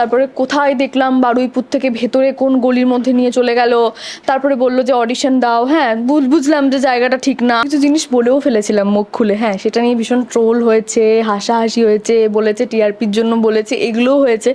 তারপরে কোথায় দেখলাম বারুইপুর থেকে ভেতরে কোন গলির মধ্যে নিয়ে চলে গেল। তারপরে বলল যে অডিশন দাও। হ্যাঁ বুঝ- বুঝলাম যে জায়গাটা ঠিক না। কিছু জিনিস বলেও ফেলেছিলাম মুখ খুলে। হ্যাঁ সেটা নিয়ে ভীষণ ট্রোল হয়েছে, হাসাহাসি হয়েছে, বলেছে টিআরপির জন্য বলেছে, এগুলোও হয়েছে।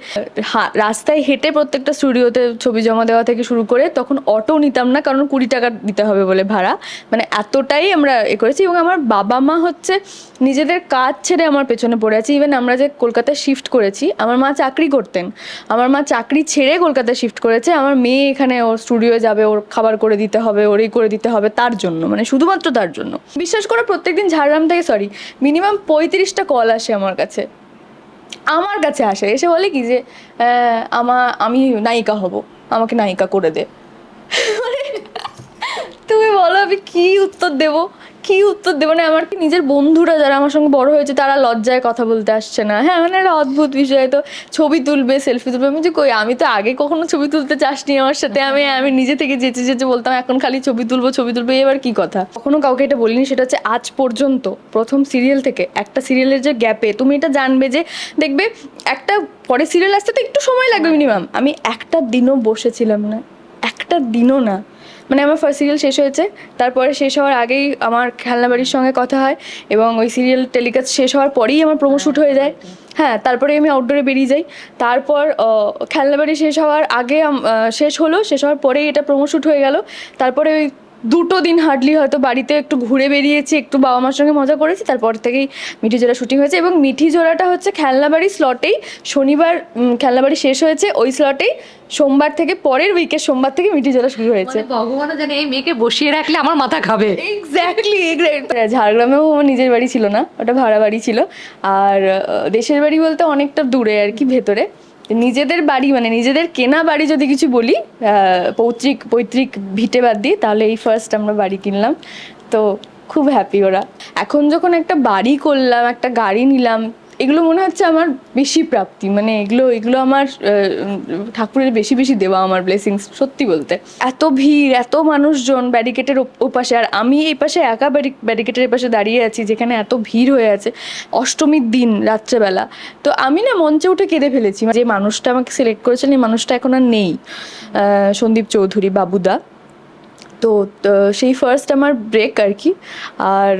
রাস্তায় হেঁটে প্রত্যেকটা স্টুডিওতে ছবি জমা দেওয়া থেকে শুরু করে তখন অটো নিতাম না, কারণ কুড়ি টাকা দিতে হবে বলে ভাড়া। মানে এতটাই আমরা এ করেছি এবং আমার বাবা মা হচ্ছে নিজেদের কাজ ছেড়ে আমার পেছনে পড়ে আছে। ইভেন আমরা যে কলকাতায় শিফট করেছি, আমার মা চাকরি করতেন। আমার মা চাকরি ছেড়ে কলকাতায় শিফট করেছে, আমার মেয়ে এখানে ওর স্টুডিও যাবে, ওর খাবার করে দিতে হবে, ওর এই করে দিতে হবে, তার জন্য মানে শুধুমাত্র তার জন্য। বিশ্বাস করে প্রত্যেকদিন ঝাড়গ্রাম থেকে সরি মিনিমাম পঁয়ত্রিশটা কল আসে আমার কাছে। আমার কাছে আসে, এসে বলে কি যে আমা, আমি নায়িকা হব, আমাকে নায়িকা করে দে। মানে তুমি বলো আমি কি উত্তর দেব? কি উত্তর দেবো? না আমার কি নিজের বন্ধুরা যারা আমার সঙ্গে বড় হয়েছে, তারা লজ্জায় কথা বলতে আসছে না। হ্যাঁ মানে একটা অদ্ভুত বিষয়। তো ছবি তুলবে সেলফি তুলবে। আমি যে কই, আমি তো আগে কখনো ছবি তুলতে চাসনি আমার সাথে। আমি আমি নিজে থেকে যেচে যেচে বলতাম, এখন খালি ছবি তুলবো ছবি তুলবো। এবার কি কথা? কখনো কাউকে এটা বলিনি, সেটা হচ্ছে আজ পর্যন্ত, প্রথম সিরিয়াল থেকে। একটা সিরিয়ালের যে গ্যাপে তুমি এটা জানবে যে, দেখবে একটা পরে সিরিয়াল আসতে তো একটু সময় লাগবে মিনিমাম আমি একটা দিনও বসেছিলাম না। একটা দিনও না। মানে আমার ফার্স্ট সিরিয়াল শেষ হয়েছে, তারপরে শেষ হওয়ার আগেই আমার খেলনা বাড়ির সঙ্গে কথা হয় এবং ওই সিরিয়াল টেলিকাস্ট শেষ হওয়ার পরেই আমার প্রোমো শ্যুট হয়ে যায়। হ্যাঁ তারপরে আমি আউটডোরে বেরিয়ে যাই। তারপর খেলনা বাড়ি শেষ হওয়ার আগে শেষ হলো, শেষ হওয়ার পরেই এটা প্রোমো শ্যুট হয়ে গেল। তারপরে ওই দুটো দিন হার্ডলি হয়তো বাড়িতে একটু ঘুরে বেরিয়েছি একটু বাবা মার সঙ্গে মজা করেছি তারপর থেকেই মিঠি জোড়া শুটিং হয়েছে এবং মিঠি জোড়াটা হচ্ছে খেলনাবাড়ি স্লটেই শনিবার খেলনাবাড়ি শেষ হয়েছে ওই স্লটেই সোমবার থেকে পরের উইকের সোমবার থেকে মিঠি জোড়া শুরু হয়েছে। মানে ভগবানও জানে এই মেয়েকে বসিয়ে রাখলে আমার মাথা খাবে। এক্স্যাক্টলি ঝাড়গ্রামেও আমার নিজের বাড়ি ছিল না ওটা ভাড়া বাড়ি ছিল। আর দেশের বাড়ি বলতে অনেকটা দূরে আর কি ভেতরে। নিজেদের বাড়ি মানে নিজেদের কেনা বাড়ি যদি কিছু বলি পৌত্রিক পৈতৃক ভিটে বাদ দিই তাহলে এই ফার্স্ট আমরা বাড়ি কিনলাম। তো খুব হ্যাপি ওরা। এখন যখন একটা বাড়ি করলাম, একটা গাড়ি নিলাম এগুলো মনে হচ্ছে আমার বেশি প্রাপ্তি। মানে এগুলো এগুলো আমার ঠাকুরের বেশি বেশি দেওয়া আমার ব্লেসিংস সত্যি বলতে। এত ভিড়, এত মানুষজন ব্যারিকেটের ওপাশে, আর আমি এই পাশে একা ব্যারিকেটের পাশে দাঁড়িয়ে আছি, যেখানে এত ভিড় হয়ে আছে, অষ্টমীর দিন, রাত্রেবেলা। তো আমি না মঞ্চে উঠে কেঁদে ফেলেছি। যে মানুষটা আমাকে সিলেক্ট করেছেন, এই মানুষটা এখন আর নেই। সন্দীপ চৌধুরী, বাবুদা। তো সেই ফার্স্ট আমার ব্রেক আর কি। আর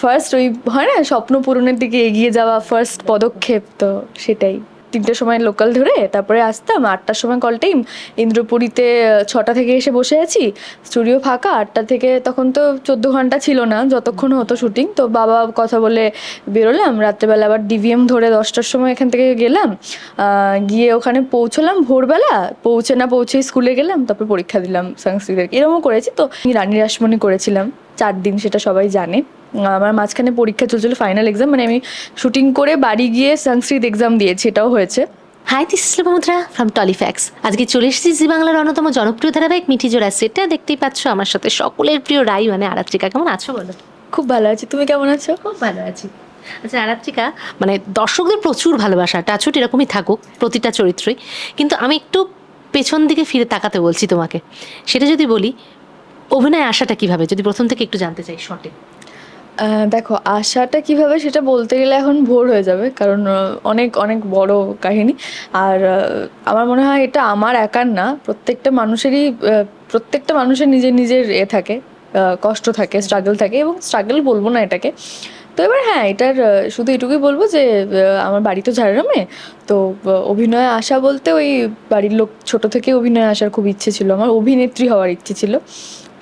ফার্স্ট ওই হয় না, স্বপ্ন পূরণের দিকে এগিয়ে যাওয়া ফার্স্ট পদক্ষেপ, তো সেটাই। তিনটের সময় লোকাল ধরে তারপরে আসতাম, আটটার সময় কল টাইম ইন্দ্রপুরীতে ছটা থেকে এসে বসে আছি স্টুডিও ফাঁকা, আটটা থেকে তখন তো চোদ্দ ঘণ্টা ছিল না, যতক্ষণ হতো শুটিং তো বাবা কথা বলে বেরোলাম, রাত্রেবেলা আবার ডিভিএম ধরে দশটার সময় এখান থেকে গেলাম গিয়ে ওখানে পৌঁছলাম ভোরবেলা, পৌঁছে না পৌঁছে স্কুলে গেলাম, তারপর পরীক্ষা দিলাম সংস্কৃতের এরকমও করেছি, তো আমি রানী রাসমণি করেছিলাম। চার দিন সেটা সবাই জানে। আমার মাঝখানে পরীক্ষা চলছিল ফাইনাল এক্সাম মানে আমি শুটিং করে বাড়ি গিয়ে সংস্কৃত এক্সাম দিয়েছি এটাও হয়েছে। Hi this Lopamudra from Tollyfacts আজকে চলে এসেছি জি বাংলার অন্যতম জনপ্রিয় ধারাবাহিক মিঠি জোড়া সেটা দেখতেই পাচ্ছ আমার সাথে সকলের প্রিয় রাই মানে আরাত্রিকা। কেমন আছো বলো? খুব ভালো আছি তুমি কেমন আছো? খুব ভালো আছি। আচ্ছা আরাত্রিকা মানে দর্শকদের প্রচুর ভালোবাসা টাচুট এরকমই থাকুক প্রতিটা চরিত্রই। কিন্তু আমি একটু পেছন দিকে ফিরে তাকাতে বলছি তোমাকে। সেটা যদি বলি অভিনয় আশাটা কীভাবে? যদি প্রথম থেকে একটু জানতে চাই শর্টে দেখো, আশাটা কীভাবে সেটা বলতে গেলে এখন ভোর হয়ে যাবে, কারণ অনেক অনেক বড় কাহিনী। আর আমার মনে হয় এটা আমার একার না, প্রত্যেকটা মানুষেরই প্রত্যেকটা মানুষের নিজের নিজের এ থাকে কষ্ট থাকে স্ট্রাগল থাকে, এবং স্ট্রাগল বলব না এটাকে। তো এবার হ্যাঁ এটার শুধু এটুকুই বলব যে আমার বাড়ি তো ঝাড়গ্রামে, তো অভিনয়ে আসা বলতে ওই বাড়ির লোক, ছোট থেকে অভিনয়ে আসার খুব ইচ্ছে ছিল, আমার অভিনেত্রী হওয়ার ইচ্ছে ছিল।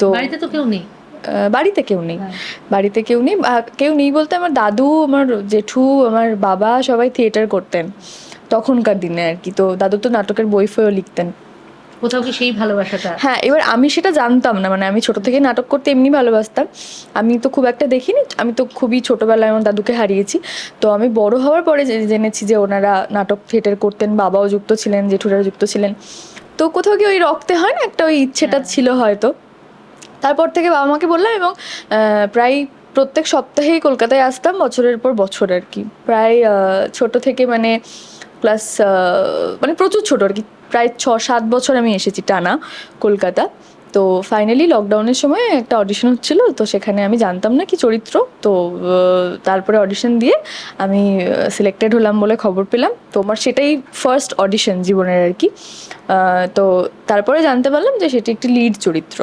তো বাড়িতে তো কেউ নেই? বাড়িতে কেউ নেই। হ্যাঁ। বাড়িতে কেউ নেই কেউ নেই বলতে আমার দাদু আমার জেঠু আমার বাবা সবাই থিয়েটার করতেন তখনকার দিনে আর কি। তো দাদু তো নাটকের বই ফইও লিখতেন। কোথাও কি সেই ভালোবাসাটা? হ্যাঁ এবার আমি সেটা জানতাম না মানে আমি ছোট থেকে নাটক করতে এমনি ভালোবাসতাম। আমি তো খুব একটা দেখিনি আমি তো খুবই ছোটবেলায় আমার দাদুকে হারিয়েছি। তো আমি বড় হওয়ার পরে জেনেছি যে ওনারা নাটক থিয়েটার করতেন বাবাও যুক্ত ছিলেন জেঠুরা যুক্ত ছিলেন। তো কোথাও কি ওই রক্তে হয় না একটা ওই ইচ্ছেটা হ্যাঁ। ছিল হয়তো? তারপর থেকে বাবা মাকে বললাম এবং প্রায় প্রত্যেক সপ্তাহেই কলকাতায় আসতাম, বছরের পর বছর আর কি। প্রায় ছোট থেকে মানে প্লাস মানে প্রচুর ছোট আর কি। প্রায় ছ, সাত বছর আমি এসেছি টানা কলকাতা। তো ফাইনালি লকডাউনের সময় একটা অডিশন হচ্ছিল, তো সেখানে আমি জানতাম না কি চরিত্র। তো তারপরে অডিশন দিয়ে আমি সিলেক্টেড হলাম বলে খবর পেলাম। তো আমার সেটাই ফার্স্ট অডিশন জীবনের আর কি। তো তারপরে জানতে পারলাম যে সেটি একটি লিড চরিত্র।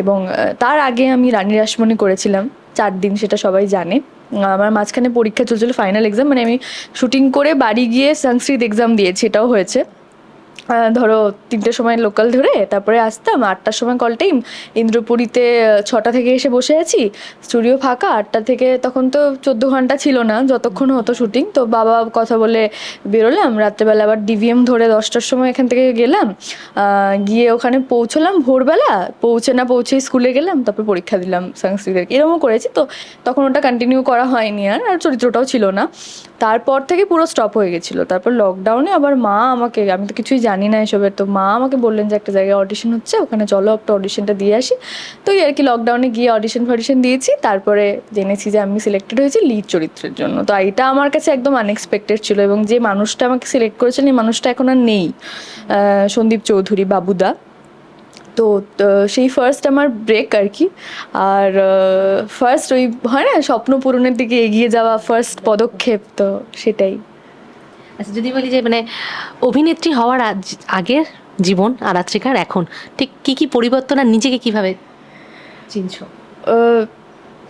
এবং তার আগে আমি রানী রাসমণি করেছিলাম, চার দিন সেটা সবাই জানে। আমার মাঝখানে পরীক্ষা চলছিল ফাইনাল এক্সাম মানে আমি শুটিং করে বাড়ি গিয়ে সংস্কৃত এক্সাম দিয়েছি, এটাও হয়েছে। ধরো তিনটের সময় লোকাল ধরে, তারপরে আসতাম, আটটার সময় কল টাইম ইন্দ্রপুরীতে ছটা থেকে এসে বসে আছি স্টুডিও ফাঁকা, আটটা থেকে তখন তো চোদ্দ ঘণ্টা ছিল না, যতক্ষণ হতো শুটিং তো বাবা কথা বলে বেরোলাম, রাত্রেবেলা আবার ডিভিএম ধরে দশটার সময় এখান থেকে গেলাম গিয়ে ওখানে পৌঁছলাম ভোরবেলা, পৌঁছে না পৌঁছেই স্কুলে গেলাম, তারপর পরীক্ষা দিলাম সংস্কৃতের এরকমও করেছি, তো তখন ওটা কন্টিনিউ করা হয়নি আর আর চরিত্রটাও ছিল না। তারপর থেকে পুরো স্টপ হয়ে গেছিল, তারপর লকডাউনে আবার মা আমাকে, আমি তো কিছুই জানি না এসবের। তো মা আমাকে বললেন যে একটা জায়গায় অডিশন হচ্ছে, ওখানে চলো একটা অডিশনটা দিয়ে আসি। তো আর কি লকডাউনে গিয়ে অডিশন ফডিশন দিয়েছি, তারপরে জেনেছি যে আমি সিলেক্টেড হয়েছি লিড চরিত্রের জন্য। তো এটা আমার কাছে একদম আনএক্সপেক্টেড ছিল এবং যে মানুষটা আমাকে সিলেক্ট করেছেন, এই মানুষটা এখন আর নেই সন্দীপ চৌধুরী, বাবুদা। তো সেই ফার্স্ট আমার ব্রেক আর কি। আর ফার্স্ট ওই হয় না, স্বপ্ন পূরণের দিকে এগিয়ে যাওয়া ফার্স্ট পদক্ষেপ, তো সেটাই। আচ্ছা যদি বলি যে মানে অভিনেত্রী হওয়ার আগের জীবন আর আত্রিকার এখন, ঠিক কি কি পরিবর্তন আর নিজেকে কীভাবে চিনছো?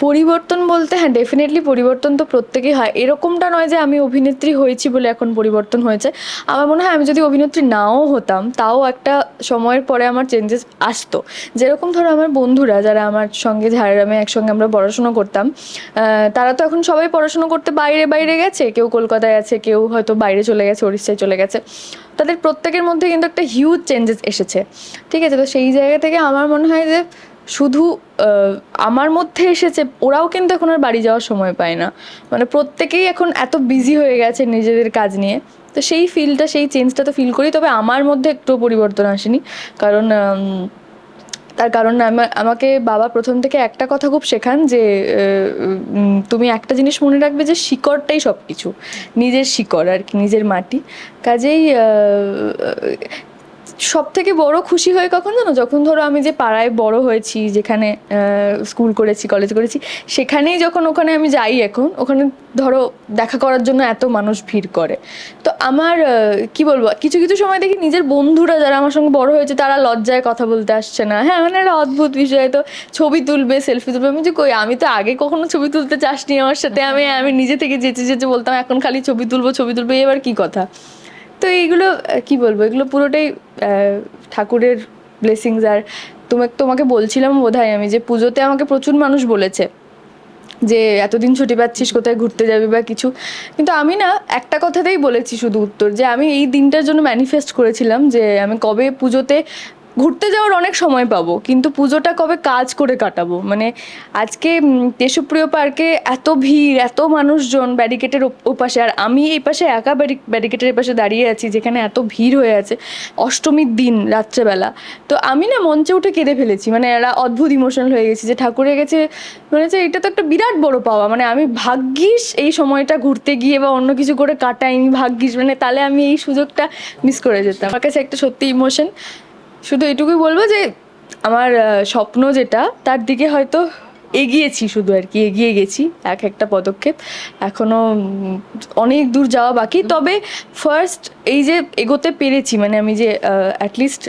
পরিবর্তন বলতে হ্যাঁ ডেফিনেটলি পরিবর্তন তো প্রত্যেকেই হয়। এরকমটা নয় যে আমি অভিনেত্রী হয়েছি বলে এখন পরিবর্তন হয়েছে। আমার মনে হয় আমি যদি অভিনেত্রী নাও হতাম, তাও একটা সময়ের পরে আমার চেঞ্জেস আসতো। যেরকম ধরো আমার বন্ধুরা যারা আমার সঙ্গে ঝাড়গ্রামে একসঙ্গে আমরা পড়াশুনো করতাম তারা তো এখন সবাই পড়াশুনো করতে বাইরে বাইরে গেছে। কেউ কলকাতায় আছে, কেউ হয়তো বাইরে চলে গেছে উড়িষ্যায় চলে গেছে। তাদের প্রত্যেকের মধ্যে কিন্তু একটা হিউজ চেঞ্জেস এসেছে। ঠিক আছে? তো সেই জায়গা থেকে আমার মনে হয় যে শুধু আমার মধ্যে এসেছে, ওরাও কিন্তু এখন আর বাড়ি যাওয়ার সময় পায় না। মানে প্রত্যেকেই এখন এত বিজি হয়ে গেছে নিজেদের কাজ নিয়ে। তো সেই ফিলটা সেই চেঞ্জটা তো ফিল করি, তবে আমার মধ্যে একটু পরিবর্তন আসেনি। কারণ তার কারণ আমাকে বাবা প্রথম থেকে একটা কথা খুব শেখান যে তুমি একটা জিনিস মনে রাখবে যে শিকড়টাই সব কিছু নিজের শিকড় আর কি, নিজের মাটি। কাজেই সব থেকে বড় খুশি হয় কখন জানো? যখন ধরো আমি যে পাড়ায় বড় হয়েছি, যেখানে স্কুল করেছি কলেজ করেছি, সেখানেই যখন ওখানে আমি যাই এখন, ওখানে ধরো দেখা করার জন্য এত মানুষ ভিড় করে। তো আমার কি বলব, কিছু কিছু সময় দেখি নিজের বন্ধুরা যারা আমার সঙ্গে বড় হয়েছে, তারা লজ্জায় কথা বলতে আসছে না। হ্যাঁ মানে একটা অদ্ভুত বিষয়, তো ছবি তুলবে সেলফি তুলবে। আমি যে কই, আমি তো আগে কখনো ছবি তুলতে চাসনি আমার সাথে। আমি আমি নিজে থেকে যেতে যেতে বলতাম, এখন খালি ছবি তুলবো ছবি তুলবো। এবার কি কথা? তো এইগুলো কি বলব, এগুলো পুরোটাই ঠাকুরের ব্লেসিংস আর তোমাকে তোমাকে বলছিলাম বোধ আমি যে পুজোতে আমাকে প্রচুর মানুষ বলেছে যে এতদিন ছুটি পাচ্ছিস, কোথায় ঘুরতে যাবি বা কিছু। কিন্তু আমি না একটা কথাতেই বলেছি শুধু উত্তর, যে আমি এই দিনটার জন্য ম্যানিফেস্ট করেছিলাম যে আমি কবে পুজোতে ঘুরতে যাওয়ার অনেক সময় পাবো, কিন্তু পুজোটা কবে কাজ করে কাটাবো? মানে আজকে দেশপ্রিয় পার্কে এত ভিড়, এত মানুষজন ব্যারিকেটের ওপাশে, আর আমি এই পাশে একা ব্যারিকেটের পাশে দাঁড়িয়ে আছি, যেখানে এত ভিড় হয়ে আছে, অষ্টমীর দিন, রাত্রেবেলা। তো আমি না মঞ্চে উঠে কেঁদে ফেলেছি মানে এরা অদ্ভুত ইমোশনাল হয়ে গেছি যে ঠাকুরের গেছে, মনে হচ্ছে এটা তো একটা বিরাট বড় পাওয়া মানে আমি ভাগ্যিস এই সময়টা ঘুরতে গিয়ে বা অন্য কিছু করে কাটাইনি, ভাগ্যিস মানে তাহলে আমি এই সুযোগটা মিস করে যেতাম। আমার কাছে একটা সত্যি ইমোশন শুধু এটুকুই বলব যে আমার স্বপ্ন যেটা তার দিকে হয়তো এগিয়েছি শুধু আর কি এগিয়ে গেছি এক একটা পদক্ষেপ। এখনও অনেক দূর যাওয়া বাকি। তবে ফার্স্ট এই যে এগোতে পেরেছি মানে আমি যে অ্যাটলিস্ট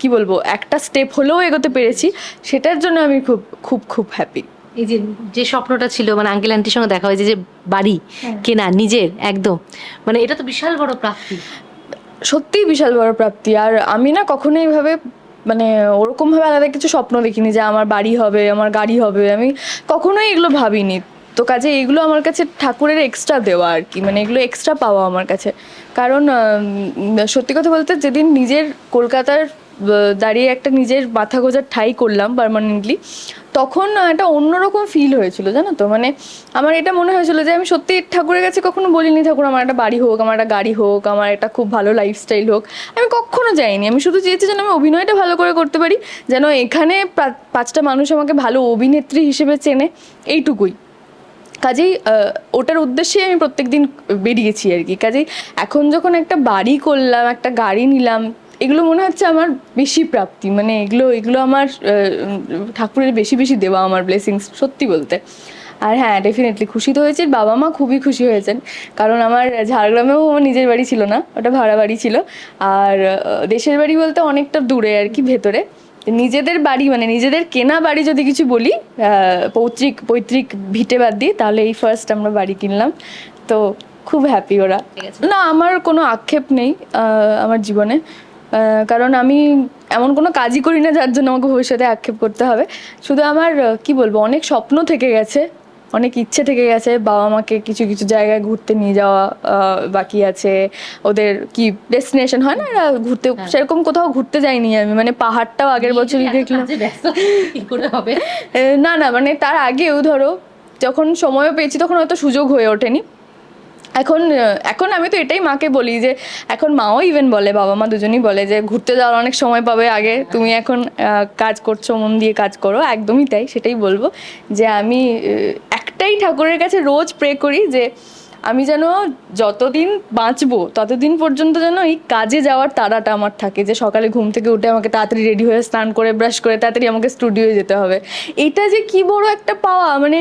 কি বলব একটা স্টেপ হলেও এগোতে পেরেছি সেটার জন্য আমি খুব খুব খুব হ্যাপি এই যে যে স্বপ্নটা ছিল মানে আঙ্কেল আন্টির সঙ্গে দেখা হয়েছে যে বাড়ি কেনা নিজের একদম। মানে এটা তো বিশাল বড় প্রাপ্তি। সত্যিই বিশাল বড় প্রাপ্তি। আর আমি না কখনো এইভাবে মানে ওরকমভাবে আলাদা কিছু স্বপ্ন দেখিনি যে আমার বাড়ি হবে, আমার গাড়ি হবে। আমি কখনোই এগুলো ভাবিনি। তো কাজে এগুলো আমার কাছে ঠাকুরের এক্সট্রা দেওয়া আর কি মানে এগুলো এক্সট্রা পাওয়া আমার কাছে। কারণ সত্যি কথা বলতে যেদিন নিজের কলকাতার দাঁড়িয়ে একটা নিজের মাথা গোজার ঠাই করলাম পার্মানেন্টলি তখন একটা অন্যরকম ফিল হয়েছিল, জানো তো? মানে আমার এটা মনে হয়েছিল যে আমি সত্যি ঠাকুরের কাছে কখনো বলিনি, ঠাকুর, আমার একটা বাড়ি হোক, আমার একটা গাড়ি হোক, আমার একটা খুব ভালো লাইফস্টাইল হোক। আমি কখনো যাইনি। আমি শুধু চেয়েছি যেন আমি অভিনয়টা ভালো করে করতে পারি, যেন এখানে পাঁচটা মানুষ আমাকে ভালো অভিনেত্রী হিসেবে চেনে, এইটুকুই। কাজেই ওটার উদ্দেশ্যেই আমি প্রত্যেক দিন বেরিয়েছি আর কি। কাজেই এখন যখন একটা বাড়ি করলাম, একটা গাড়ি নিলাম এগুলো মনে হচ্ছে আমার বেশি প্রাপ্তি মানে এগুলো এগুলো আমার ঠাকুরের বেশি বেশি দেওয়া আমার ব্লেসিংস সত্যি বলতে। আর হ্যাঁ ডেফিনেটলি খুশি তো হয়েছে বাবা মা খুবই খুশি হয়েছেন কারণ আমার ঝাড়গ্রামেও আমার নিজের বাড়ি ছিল না ওটা ভাড়া বাড়ি ছিল। আর দেশের বাড়ি বলতে অনেকটা দূরে আর কি ভেতরে। নিজেদের বাড়ি মানে নিজেদের কেনা বাড়ি যদি কিছু বলি আহ, পৈতৃক পৈতৃক ভিটে বাদ দিই তাহলে এই ফার্স্ট আমরা বাড়ি কিনলাম। তো খুব হ্যাপি ওরা। না আমার কোনো আক্ষেপ নেই আমার জীবনে। কারণ আমি এমন কোনো কাজই করি না যার জন্য আমাকে ভবিষ্যতে আক্ষেপ করতে হবে। শুধু আমার কি বলব অনেক স্বপ্ন থেকে গেছে অনেক ইচ্ছে থেকে গেছে বাবা মাকে কিছু কিছু জায়গায় ঘুরতে নিয়ে যাওয়া বাকি আছে। ওদের কি ডেস্টিনেশন হয় না এরা ঘুরতে সেরকম কোথাও ঘুরতে যাইনি আমি। মানে পাহাড়টাও আগের বছরই দেখলাম। না না মানে তার আগেও ধরো যখন সময়ও পেয়েছি তখন হয়তো সুযোগ হয়ে ওঠেনি। এখন এখন আমি তো এটাই মাকে বলি যে, এখন মাও ইভেন বলে, বাবা মা দুজনই বলে যে, ঘুরতে যাওয়ার অনেক সময় পাবে আগে। তুমি এখন কাজ করছ, মন দিয়ে কাজ করো, একদমই তাই, সেটাই বলব। যে আমি একটাই ঠাকুরের কাছে রোজ প্রে করি যে, আমি যেন যতদিন বাঁচবো, ততদিন পর্যন্ত যেন এই কাজে যাওয়ার তাড়াটা আমার থাকে। যে সকালে ঘুম থেকে উঠে আমাকে তাড়াতাড়ি রেডি হয়ে স্নান করে ব্রাশ করে, তাড়াতাড়ি আমাকে স্টুডিওয়ে যেতে হবে। এটা যে কি বড় একটা পাওয়া মানে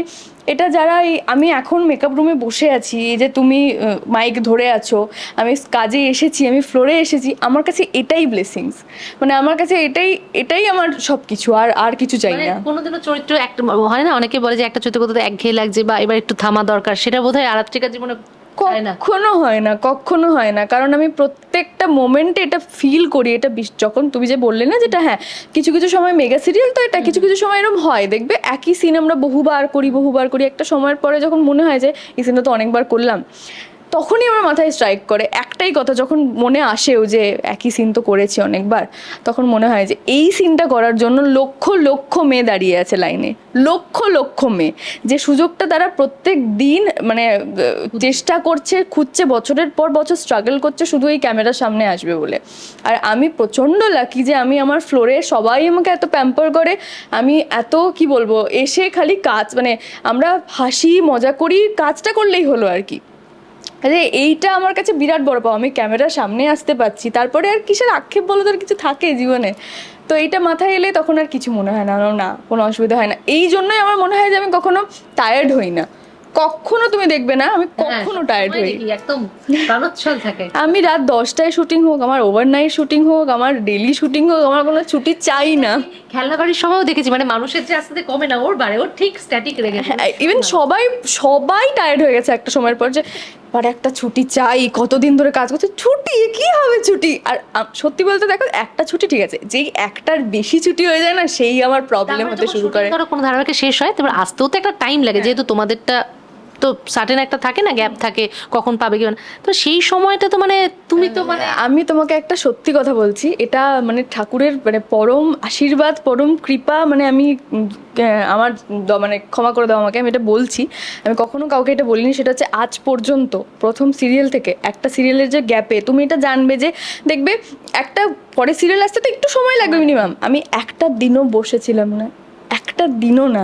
এটা যারা এই আমি এখন মেকআপ রুমে বসে আছি এই যে তুমি মাইক ধরে আছো আমি কাজে এসেছি আমি ফ্লোরে এসেছি আমার কাছে এটাই ব্লেসিংস মানে আমার কাছে এটাই এটাই আমার সব কিছু আর আর কিছু চাই মানে না। কোনোদিনও চরিত্র একটা হয় না? অনেকে বলে যে একটা চরিত্র করতে একঘেয়ে লাগছে বা এবার একটু থামা দরকার সেটা বোধহয় আরাত্রিকার জীবনে কখনো হয় না কখনো হয় না। কারণ আমি প্রত্যেকটা মোমেন্টে এটা ফিল করি এটা যখন তুমি যে বললে না যেটা হ্যাঁ কিছু কিছু সময় মেগা সিরিয়াল তো এটা কিছু কিছু সময় এরকম হয়। দেখবে একই সিন আমরা বহুবার করি বহুবার করি। একটা সময়ের পরে যখন মনে হয় যে এই সিনটা তো অনেকবার করলাম। তখনই আমার মাথায় স্ট্রাইক করে। একটাই কথা, যখন মনে আসেও যে একই সিন তো করেছি অনেকবার, তখন মনে হয় যে এই সিনটা করার জন্য লক্ষ লক্ষ মেয়ে দাঁড়িয়ে আছে লাইনে লক্ষ লক্ষ মেয়ে। যে সুযোগটা তারা প্রত্যেক দিন মানে চেষ্টা করছে, খুঁজছে, বছরের পর বছর স্ট্রাগল করছে, শুধু এই ক্যামেরার সামনে আসবে বলে। আর আমি প্রচণ্ড লাকি যে আমি আমার ফ্লোরে সবাই আমাকে এত প্যাম্পার করে, আমি এত, কি বলব, এসে খালি কাজ মানে আমরা হাসি, মজা করি, কাজটা করলেই হলো আর কি। আরে এইটা আমার কাছে বিরাট বড় পাওয়া। আমি ক্যামেরার সামনে আসতে পারছি। তারপরে আর কিসের আক্ষেপ বলো তো কিছু থাকে জীবনে। তো এইটা মাথায় এলে তখন আর কিছু মনে হয় না না, না কোনো অসুবিধা হয় না। এই জন্যই আমার মনে হয় যে আমি কখনো টায়ার্ড হই না। কখনো তুমি দেখবে না আমি কখনো টায়ার্ড হই। একদম প্রাণোচ্ছল থাকে। আমি রাত দশটায় শুটিং হোক আমার ওভারনাইট শুটিং হোক আমার ডেলি শুটিং হোক আমার কোনো ছুটি চাই না। খেলনা বাড়ির সময়ও দেখেছি মানে মানুষের যে আস্তে কমে না ওর বাড়ে ওর ঠিক স্ট্যাটিক রেখেছে ইভেন সবাই সবাই টায়ার্ড হয়ে গেছে একটা সময়ের পর যে আর একটা ছুটি চাই কতদিন ধরে কাজ করছে ছুটি? কি হবে ছুটি? আর সত্যি বলতে দেখো একটা ছুটি ঠিক আছে যেই একটার বেশি ছুটি হয়ে যায় না সেই আমার প্রবলেম হতে শুরু করে। কোনো ধারাবাহিকে শেষ হয় তারপর আসতেও তো একটা টাইম লাগে যেহেতু তোমাদেরটা তো সার্টেন একটা থাকে না গ্যাপ থাকে, কখন পাবে কি তো সেই সময়টা তো মানে তুমি তো মানে আমি তোমাকে একটা সত্যি কথা বলছি, এটা মানে ঠাকুরের মানে পরম আশীর্বাদ, পরম কৃপা মানে আমি আমার মানে ক্ষমা করে দাও আমাকে, আমি এটা বলছি। আমি কখনো কাউকে এটা বলিনি, সেটা হচ্ছে আজ পর্যন্ত, প্রথম সিরিয়াল থেকে, একটা সিরিয়ালের যে গ্যাপে তুমি এটা জানবে যে, দেখবে একটা পরে সিরিয়াল আসতে তো একটু সময় লাগবে মিনিমাম আমি একটা দিনও বসেছিলাম না, একটা দিনও না।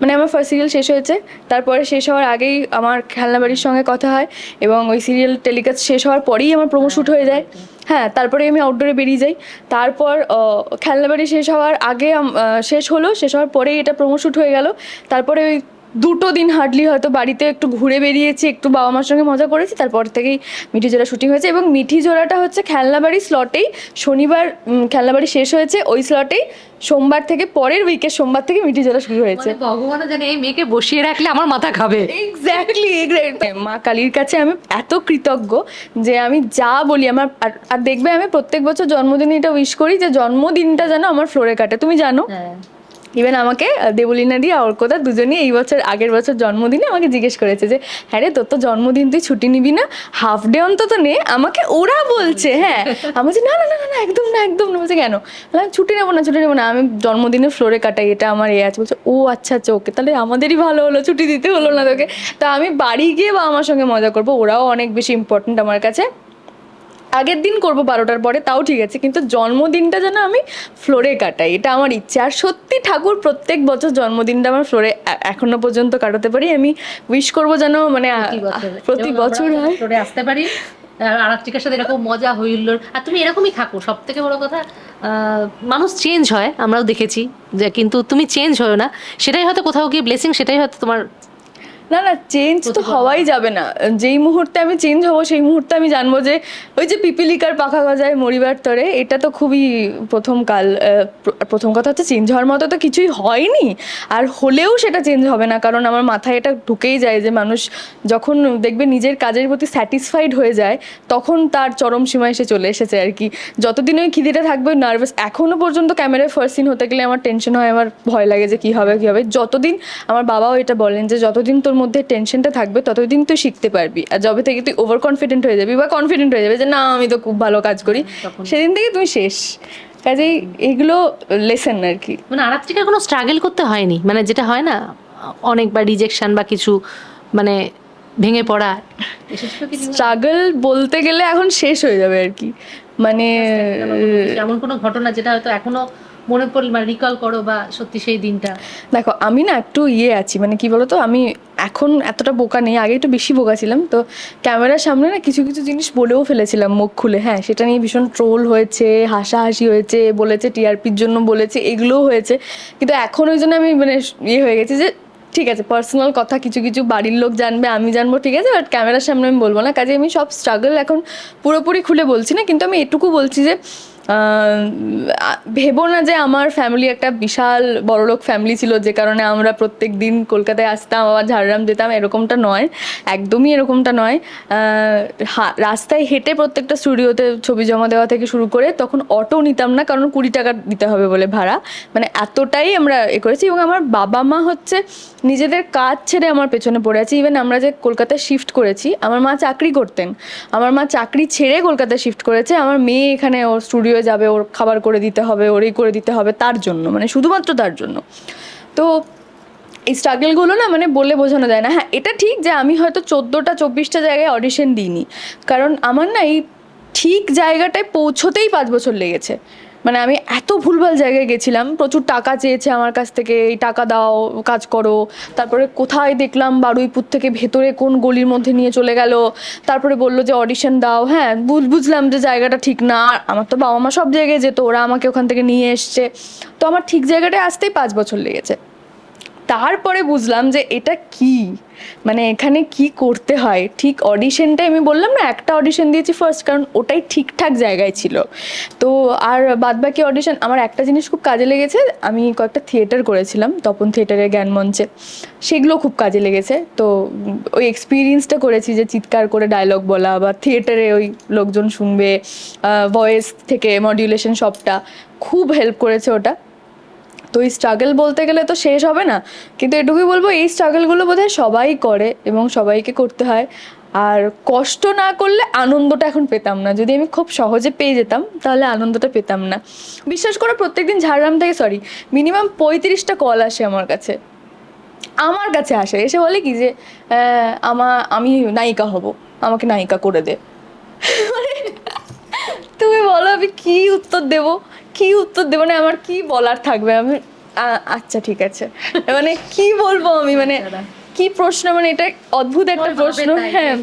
মানে আমার ফার্স্ট সিরিয়াল শেষ হয়েছে। তারপরে শেষ হওয়ার আগেই আমার খেলনা বাড়ির সঙ্গে কথা হয় এবং ওই সিরিয়াল টেলিকাস্ট শেষ হওয়ার পরেই আমার প্রোমো শ্যুট হয়ে যায়। হ্যাঁ তারপরে আমি আউটডোরে বেরিয়ে যাই। তারপর খেলনা বাড়ি শেষ হওয়ার আগে শেষ হলো। শেষ হওয়ার পরেই এটা প্রোমো শ্যুট হয়ে গেল। তারপরে ওই দুটো দিন হার্ডলি হয়তো বাড়িতে একটু ঘুরে বেরিয়েছি একটু বাবা মার সঙ্গে মজা করেছি তারপর থেকেই মিঠি জোড়া শুটিং হয়েছে এবং মিঠি জোড়াটা হচ্ছে খেলনাবাড়ি স্লটেই শনিবার খেলনাবাড়ি শেষ হয়েছে ওই স্লটেই সোমবার থেকে পরের উইকের সোমবার থেকে মিঠি জোড়া শুরু হয়েছে। মানে ভগবানও জানে এই মেয়েকে বসিয়ে রাখলে আমার মাথা খাবে। এক্স্যাক্টলি মা কালীর কাছে আমি এত কৃতজ্ঞ যে আমি যা বলি আমার আর- আর দেখবে আমি প্রত্যেক বছর জন্মদিনে এটা উইশ করি যে জন্মদিনটা যেন আমার ফ্লোরে কাটে। তুমি জানো? হ্যাঁ। ইভেন আমাকে আহ, দেবলীনা দিয়ে অর্কদা দুজনেই এই বছর আগের বছর জন্মদিনে আমাকে জিজ্ঞেস করেছে যে হ্যাঁ রে তোর তো জন্মদিন তুই ছুটি নিবি না? হাফ ডে অন্তত নে আমাকে ওরা বলছে হ্যাঁ। আমি বলছি না না না না, একদম না একদম না। বলছে কেন? বললাম, ছুটি নেব না ছুটি নেব না আমি জন্মদিনে ফ্লোরে কাটাই এটা আমার এ আছে। বলছে ও আচ্ছা আচ্ছা ওকে তাহলে আমাদেরই ভালো হলো ছুটি দিতে হলো না তোকে। তা আমি বাড়ি গিয়ে বা আমার সঙ্গে মজা করব ওরাও অনেক বেশি ইম্পর্ট্যান্ট আমার কাছে। আগের দিন করব বারোটার পরে তাও ঠিক আছে কিন্তু জন্মদিনটা যেন আমি ফ্লোরে কাটাই এটা আমার ইচ্ছে। আর সত্যি ঠাকুর প্রত্যেক বছর জন্মদিনটা আমার ফ্লোরে এখনও পর্যন্ত কাটাতে পারি। আমি উইশ করব যেন মানে প্রতি বছর। ফ্লোরে আসতে পারি আরাত্রিকার সাথে এরকম মজা হইল্লোর আর তুমি এরকমই থাকো সব থেকে বড় কথা মানুষ চেঞ্জ হয় আমরাও দেখেছি। যে কিন্তু তুমি চেঞ্জ হয় না। সেটাই হয়তো কোথাও গিয়ে ব্লেসিং সেটাই হয়তো তোমার না না চেঞ্জ তো হওয়াই যাবে না। যেই মুহূর্তে আমি চেঞ্জ হব সেই মুহূর্তে আমি জানব যে ওই যে পিপিলিকার পাখা গজায় মরিবার তরে এটা তো খুবই প্রথম কাল প্রথম কথা হচ্ছে চেঞ্জ হওয়ার মতো তো কিছুই হয়নি। আর হলেও সেটা চেঞ্জ হবে না কারণ আমার মাথায় এটা ঢুকেই যায় যে মানুষ যখন দেখবে নিজের কাজের প্রতি স্যাটিসফাইড হয়ে যায় তখন তার চরম সীমা এসে চলে এসেছে আর কি। যতদিন ওই খিদেটা থাকবে নার্ভাস এখনও পর্যন্ত ক্যামেরায় ফার্স্ট সিন হতে গেলে আমার টেনশন হয় আমার ভয় লাগে যে কি হবে কি হবে। যতদিন আমার বাবাও এটা বলেন যে যতদিন তোর মধ্যে টেনশনটা থাকবে ততদিন তুই শিখতে পারবি। আর যবে থেকে তুই ওভার কনফিডেন্ট হয়ে যাবি বা কনফিডেন্ট হয়ে যাবে যে না আমি তো খুব ভালো কাজ করি। সেদিন থেকে তুমি শেষ। কাজেই এগুলো লেসন আর কি মানে আরাত্রিকার কোনো স্ট্রাগল করতে হয়নি? মানে যেটা হয় না অনেকবার রিজেকশন বা কিছু মানে ভেঙে পড়া স্ট্রাগল বলতে গেলে এখন শেষ হয়ে যাবে আর কি মানে এমন কোনো ঘটনা যেটা হয়তো এখনও মনে পড়ল মানে রিকল করো বা সত্যি সেই দিনটা? দেখো, আমি না একটু ইয়ে আছি মানে কি বলতো, আমি এখন এতটা বোকা নেই, আগে একটু বেশি বোকা ছিলাম, তো ক্যামেরার সামনে না কিছু কিছু জিনিস বলেও ফেলেছিলাম মুখ খুলে। হ্যাঁ সেটা নিয়ে ভীষণ ট্রোল হয়েছে, হাসাহাসি হয়েছে, বলেছে টিআরপির জন্য বলেছে, এগুলোও হয়েছে। কিন্তু এখন ওই জন্য আমি মানে ইয়ে হয়ে গেছি যে, ঠিক আছে পার্সোনাল কথা, কিছু কিছু বাড়ির লোক জানবে, আমি জানব, ঠিক আছে বাট ক্যামেরার সামনে আমি বলব না। কাজে আমি সব স্ট্রাগল এখন পুরোপুরি খুলে বলছি না, কিন্তু আমি এটুকু বলছি যে ভেবো না যে আমার ফ্যামিলি একটা বিশাল বড়লোক ফ্যামিলি ছিল, যে কারণে আমরা প্রত্যেক দিন কলকাতায় আসতাম, আবার ঝাড়গ্রাম যেতাম, এরকমটা নয়, একদমই এরকমটা নয়। রাস্তায় হেঁটে প্রত্যেকটা স্টুডিওতে ছবি জমা দেওয়া থেকে শুরু করে তখন অটো নিতাম না, কারণ কুড়ি টাকা দিতে হবে বলে ভাড়া। মানে এতটাই আমরা এ করেছি এবং আমার বাবা মা হচ্ছে নিজেদের কাজ ছেড়ে আমার পেছনে পড়ে আছে। ইভেন আমরা যে কলকাতায় শিফট করেছি, আমার মা চাকরি করতেন। আমার মা চাকরি ছেড়ে কলকাতায় শিফট করেছে। আমার মেয়ে এখানে ওর স্টুডিও যাবে, ওর খাবার করে দিতে হবে ওর এই করে দিতে হবে, তার জন্য মানে শুধুমাত্র তার জন্য। তো এই স্ট্রাগলগুলো না মানে বলে বোঝানো যায় না। হ্যাঁ এটা ঠিক যে আমি হয়তো চোদ্দোটা, চব্বিশটা জায়গায় অডিশন দিইনি। কারণ আমার না এই ঠিক জায়গাটায় পৌঁছতেই পাঁচ বছর লেগেছে। মানে আমি এত ভুলভাল জায়গায় গেছিলাম, প্রচুর টাকা চেয়েছে আমার কাছ থেকে, এই টাকা দাও, কাজ করো, তারপরে কোথায় দেখলাম বারুইপুর থেকে ভেতরে কোন গলির মধ্যে নিয়ে চলে গেল, তারপরে বলল যে অডিশন দাও হ্যাঁ বুঝ- বুঝলাম যে জায়গাটা ঠিক না, আর আমার তো বাবা মা সব জায়গায় যেত, ওরা আমাকে ওখান থেকে নিয়ে এসছে, তো আমার ঠিক জায়গাটায় আসতেই পাঁচ বছর লেগেছে। তারপরে বুঝলাম যে এটা কি? মানে এখানে কি করতে হয়? ঠিক অডিশনটাই আমি বললাম না, একটা অডিশন দিয়েছি ফার্স্ট কারণ ওটাই ঠিকঠাক জায়গায় ছিল। তো আর বাদবাকি অডিশন আমার একটা জিনিস খুব কাজে লেগেছে, আমি কয়েকটা থিয়েটার করেছিলাম, তপন থিয়েটারের জ্ঞান মঞ্চে। সেগুলো খুব কাজে লেগেছে। তো ওই এক্সপিরিয়েন্সটা করেছি যে চিৎকার করে ডায়লগ বলা বা থিয়েটারে ওই লোকজন শুনবে ভয়েস থেকে মডিউলেশন সবটা। খুব হেল্প করেছে ওটা। তো এই স্ট্রাগল বলতে গেলে তো শেষ হবে না। কিন্তু এটুকুই বলব, এই স্ট্রাগলগুলো বোধহয় সবাই করে এবং সবাইকে করতে হয়। আর কষ্ট না করলে আনন্দটা এখন পেতাম না। যদি আমি খুব সহজে পেয়ে যেতাম, তাহলে আনন্দটা পেতাম না। বিশ্বাস করো, প্রত্যেকদিন ঝাড়গ্রাম থেকে সরি মিনিমাম পঁয়ত্রিশটা কল আসে আমার কাছে। আমার কাছে আসে। এসে বলে কি যে আমা, আমি নায়িকা হব। আমাকে নায়িকা করে দে। মানে তুমি বলো আমি কি উত্তর দেব? কি উত্তর দেবো? না আমার কি বলার থাকবে? আমি আচ্ছা ঠিক আছে। মানে কি বলব আমি? মানে কি প্রশ্ন? মানে এটা অদ্ভুত একটা প্রশ্ন হ্যাঁ।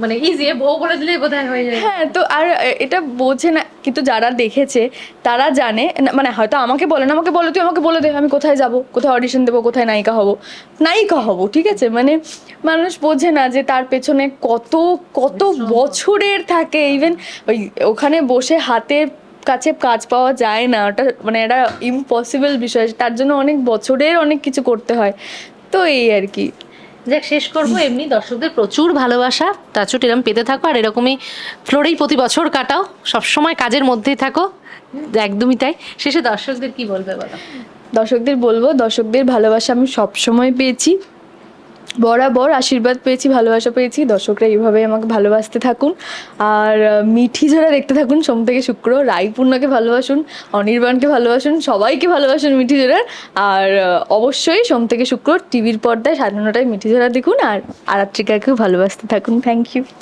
মানে ইজি বউ করে দিলে বোধহয় হয়ে যায়। হ্যাঁ তো আর এটা বোঝে না কিন্তু যারা দেখেছে তারা জানে মানে হয়তো আমাকে বলে না আমাকে বলে তুই আমাকে বলে দে আমি কোথায় যাব? কোথায় অডিশন দেবো? কোথায় নায়িকা হব? নায়িকা হব ঠিক আছে? মানে মানুষ বোঝে না যে তার পেছনে কত কত বছরের থাকে। ইভেন ওই ওখানে বসে হাতে কাছে কাজ পাওয়া যায় না ওটা মানে এটা ইম্পসিবল বিষয় তার জন্য অনেক বছরের অনেক কিছু করতে হয়। তো এই আর কি। যাক শেষ করব এমনি দর্শকদের প্রচুর ভালোবাসা তাছুট এরকম পেতে থাকো আর এরকমই ফ্লোরেই প্রতি বছর কাটাও সবসময় কাজের মধ্যেই থাকো একদমই তাই। শেষে দর্শকদের কি বলবে বলো? দর্শকদের বলব দর্শকদের ভালোবাসা আমি সব সময় পেয়েছি। বরাবর আশীর্বাদ পেয়েছি, ভালোবাসা পেয়েছি। দর্শকরা এইভাবে আমাকে ভালোবাসতে থাকুন। আর মিঠি ঝরা দেখতে থাকুন, সোম থেকে শুক্র, রায়পূর্ণাকে ভালোবাসুন, অনির্বাণকে ভালোবাসুন, সবাইকে ভালোবাসুন মিঠি ঝরার আর অবশ্যই সোম থেকে শুক্র টিভির পর্দায় সাড়ে নটায় মিঠি ঝরা দেখুন, আর আরাত্রিকাকেও ভালোবাসতে থাকুন। Thank you